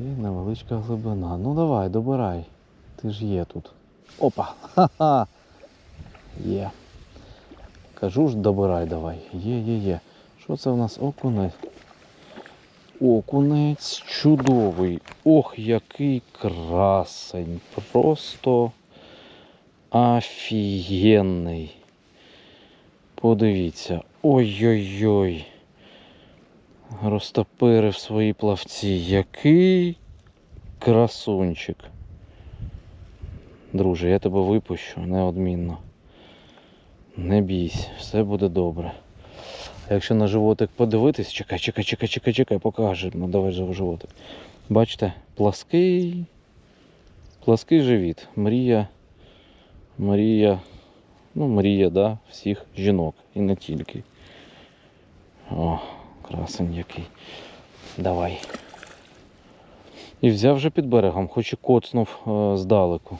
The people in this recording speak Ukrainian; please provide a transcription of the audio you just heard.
І невеличка глибина. Ну давай, добирай. Ти ж є тут. Опа! Ха-ха! Є. Кажу ж, добирай давай. Є, є, є. Що це в нас? Окунець. Окунець чудовий. Ох, який красень. Просто офігенний. Подивіться. Ой-ой-ой. Розтопирив свої плавці. Який красунчик. Друже, я тебе випущу неодмінно. Не бійся, все буде добре. Якщо на животик подивитись, чекай, чекай, чекай, чекай, чекай, покажемо. Давай же животик. Бачите, плаский, плаский живіт. Мрія, мрія, ну, мрія, да, всіх жінок і не тільки. Красень який. Давай. І взяв вже під берегом, хоч і коцнув е, здалеку.